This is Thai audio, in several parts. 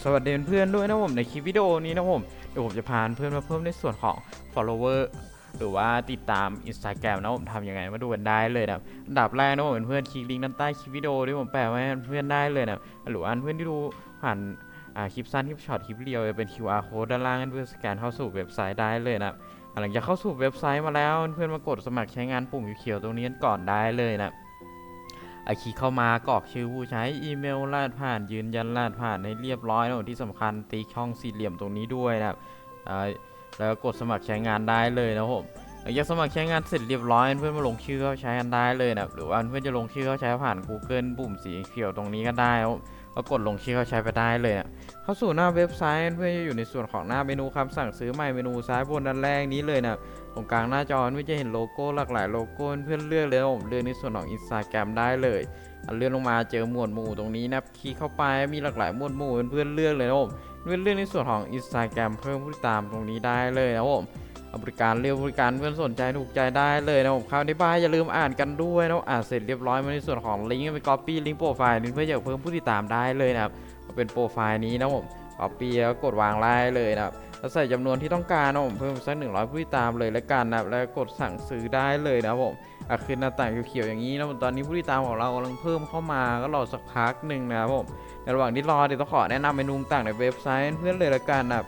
สวัสดีเพื่อนด้วยนะผมในคลิปวิดีโอนี้นะผมเดี๋ยวผมจะพาเพื่อนมาเพิ่มในส่วนของ follower หรือว่าติดตาม Instagram นะผมทำยังไงมาดูกันได้เลยนะอันดับแรกนะผมเพื่อนคลิกลิงก์ด้านใต้คลิปวิดีโอที่ผมแปะไว้เพื่อนได้เลยนะหรือว่าเพื่อนที่ดูผ่านคลิปสั้นคลิปช็อตคลิปเรียวจะเป็น QR code ด้านล่างเพื่อนสแกนเข้าสู่เว็บไซต์ได้เลยนะหลังจากเข้าสู่เว็บไซต์มาแล้วเพื่อนมากดสมัครใช้งานปุ่มเขียวตรงนี้ก่อนได้เลยนะ ไอคลิกเข้ามากรอกชื่อผู้ใช้อีเมลรหัสผ่านยืนยันรหัสผ่านให้เรียบร้อยนะที่สำคัญตีช่องสี่เหลี่ยมตรงนี้ด้วยนะครับแล้วกดสมัครใช้งานได้เลยนะครับผมหลังจากสมัครใช้งานเสร็จเรียบร้อยเพื่อนมาลงชื่อเข้าใช้กันได้เลยนะครับหรือว่าเพื่อนจะลงชื่อเข้าใช้ผ่าน Google ปุ่มสีเขียวตรงนี้ก็ได้นะครับก็กดลงชื่อเข้าใช้ไปได้เลยนะเข้าสู่หน้าเว็บไซต์เพื่อนจะอยู่ในส่วนของหน้าเมนูคำสั่งซื้อใหม่เมนูซ้ายบนด้านแรกนี้เลยนะ ตรงกลางหน้าจอเพื่อนจะเห็นโลโก้หลากหลายโลโก้เพื่อนเลือกเลยนะผมเลือกในส่วนของ Instagram ได้เลยเลื่อนลงมาเจอหมวดหมู่ตรงนี้นะครับคลิกเข้าไปมีหลากหลายหมวดหมู่เพื่อนเลือกเลยนะผมเพื่อนเลือกในส่วนของ Instagram เพิ่มผู้ติดตามตรงนี้ได้เลยนะผมบริการเรียกบริการเพื่อนสนใจถูกใจได้เลยนะผมเข้าในบ้านอย่าลืมอ่านกันด้วยนะอ่านเสร็จเรียบร้อยมาในส่วนของลิงก์ไป copy ลิงก์โปรไฟล์นี้เพื่ออยากเพิ่มผู้ติดตามได้เลยนะครับเอาเป็นโปรไฟล์นี้นะผม copy แล้วกดวางไล่เลยนะครับ แล้วใส่จำนวนที่ต้องการนะผมเพิ่มสักหนึ่งร้อยผู้ติดตามเลยแล้วกันนะครับแล้วกดสั่งซื้อได้เลยนะครับผมอะขึ้นหน้าต่างเขียวๆอย่างนี้นะผมตอนนี้ผู้ติดตามของเรากำลังเพิ่มเข้ามาก็รอสักพักหนึ่งนะครับผมในระหว่างที่รอเดี๋ยวต้องขอแนะนำเมนูต่างในเว็บไซต์เพื่อนเลยละกันนะ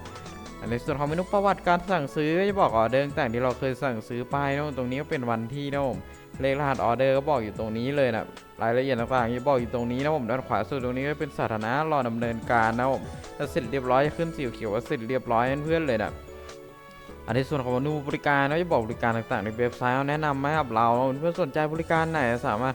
ในส่วนของเมนูประวัติการสั่งซื้อก็จะบอกออเดอร์ต่างที่เราเคยสั่งซื้อไปนะตรงนี้ก็เป็นวันที่นะผมเลขรหัสออเดอร์ก็บอกอยู่ตรงนี้เลยนะ รายละเอียดต่างๆจะบอกอยู่ตรงนี้นะผมด้านขวาสุดตรงนี้ก็เป็นสถานะรอดำเนินการนะผมถ้าเสร็จเรียบร้อยขึ้นสีเขียวว่าเสร็จเรียบร้อยเพื่อนๆเลยนะอันในส่วนของเมนูบริการเราจะบอกบริการต่างๆ ในเว็บไซต์เอาแนะนำมาให้กับเราเพื่อนสนใจบริการไหนสามารถ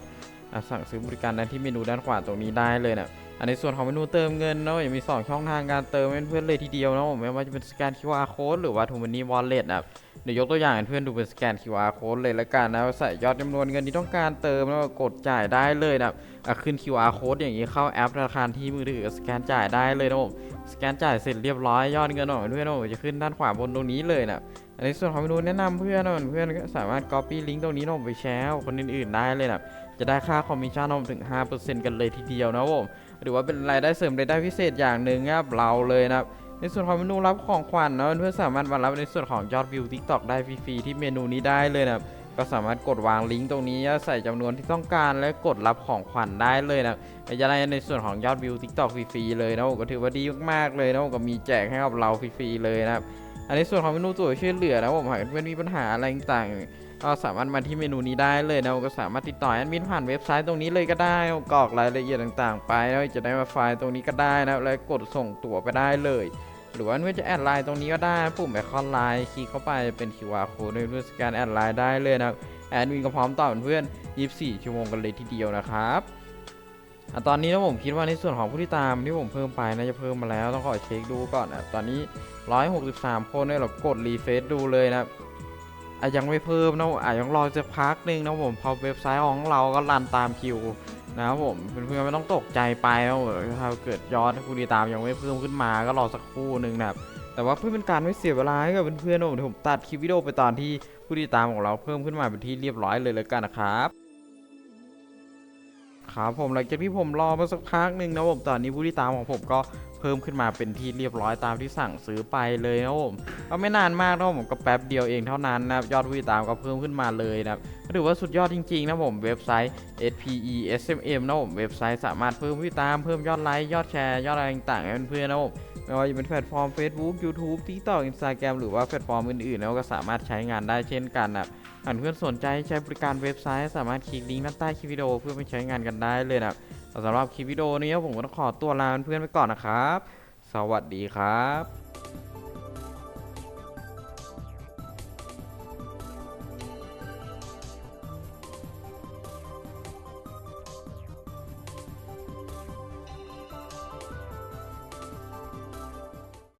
สั่งซื้อบริการได้ที่เมนูด้านขวาตรงนี้ได้เลยนะอันในส่วนของเมนูเติมเงินเนาะยังมี 2 ช่องทางการเติมเพื่อนเลยทีเดียวนะผมไม่ว่าจะเป็นสแกน QR code หรือว่า t ูมันนี่วอลเล็ตนะครับ ดี๋ยวยกตัวอย่างให้เพื่อนดูเป็นสแกน QR code เลยละกันนะใส่ยอดจำนวนเงินที่ต้องการเติมแล้วกดจ่ายได้เลยนะขึ้น QR code อย่างนี้เข้าแอปธนาคารที่มือถือสแกนจ่ายได้เลยนะผมสแกนจ่ายเสร็จเรียบร้อยยอดเงินออกเพื่อนๆจะขึ้นด้านขวาบนตรงนี้เลยนะอันนี้ส่วนของเมนูแนะนำเพื่อนเพื่อนก็สามารถ copy ลิงก์ตรงนี้นะผมไปแชร์คนอื่นๆได้เลยนะจะได้ค่าคอมมิชชั่นนะผมถึง 5%กันเลยทีเดียวนะผมหรือว่าเป็นรายได้เสริมรายได้พิเศษอย่างหนึ่งครับเราเลยนะครับ ในส่วนของเมนูรับของขวัญนะเพื่อนสามารถมารับในส่วนของยอดวิว TikTok ได้ฟรีๆที่เมนูนี้ได้เลยนะก็สามารถกดวางลิงก์ตรงนี้ใส่จำนวนที่ต้องการและกดรับของขวัญได้เลยนะจะได้ในส่วนของยอดวิว TikTok ฟรีๆเลยนะผมก็ถือว่าดีมากๆเลยนะผมก็มีแจกให้กับเราฟรีๆเลยนะครับอันนี้ส่วนของเมนูตัวช่วยเหลือนะผมหากเพื่อนมีปัญหาอะไรต่างก็สามารถมาที่เมนูนี้ได้เลยนะก็สามารถติดต่อแอดมินผ่านเว็บไซต์ตรงนี้เลยก็ได้กรอกรายละเอียดต่างๆ ไปแล้วจะได้มาไฟล์ตรงนี้ก็ได้นะแล้วกดส่งตั๋วไปได้เลย หรือว่าเพื่อนจะแอดไลน์ตรงนี้ก็ได้ปุ่มไอคอนไลน์คลิกเข้าไปเป็น QR code เพื่อสแกนแอดไลน์ได้เลยนะแอดมินก็พร้อมตอบเพื่อน 24 ชั่วโมงกันเลยทีเดียวนะครับอตอนนี้นะผมคิดว่าในส่วนของผู้ที่ตามที่ผมเพิ่มไปน่าจะเพิ่มมาแล้วต้องขอเช็คดูก่อนนะตอนนี้ 163 คนเนี่ยเรากดรีเฟซดูเลยนะอะยังไม่เพิ่มนะอะยังรอจะพักหนึ่งนะผมพอเว็บไซต์ของเราก็รันตามคิว นะครับผมเพื่อนๆไม่ต้องตกใจไปนะผมถ้าเกิดยอดผู้ติดตามยังไม่เพิ่มขึ้นมาก็รอสักครู่หนึ่งนะครับแต่ว่าเพื่อเป็นการไม่เสียเวลาให้กับเพื่อนๆนะผมผมตัดคลิปวิดีโอไปตอนที่ผู้ติดตามของเราเพิ่มขึ้นมาเป็นที่เรียบร้อยเลยแล้วกันนะครับ ครับผมหลังจากที่ผมรอมาสักพักหนึ่งนะผมตอนนี้ผู้ติดตามของผมก็เพิ่มขึ้นมาเป็นที่เรียบร้อยตามที่สั่งซื้อไปเลยนะผมก็ไม่นานมากนะผมก็แป๊บเดียวเองเท่านั้นนะยอดผู้ติดตามก็เพิ่มขึ้นมาเลยนะครับก็ถือว่าสุดยอดจริงๆนะผมเว็บไซต์ SPE SMM นะผมเว็บไซต์สามารถเพิ่มผู้ติดตามเพิ่มยอดไลค์ยอดแชร์ยอดอะไรต่างๆให้เพื่อนๆนะผมไม่ว่าจะเป็นแพลตฟอร์ม Facebook YouTube TikTok Instagram หรือว่าแพลตฟอร์มอื่นๆแล้วก็สามารถใช้งานได้เช่นกันนะ หากเพื่อนสนใจใช้บริการเว็บไซต์ สามารถคลิกลิงก์ด้านใต้คลิปวิดีโอเพื่อไปใช้งานกันได้เลยนะสำหรับคลิปวิดีโอนี้ผมก็ต้องขอตัวลาเพื่อนไปก่อนนะครับ สวัสดีครับ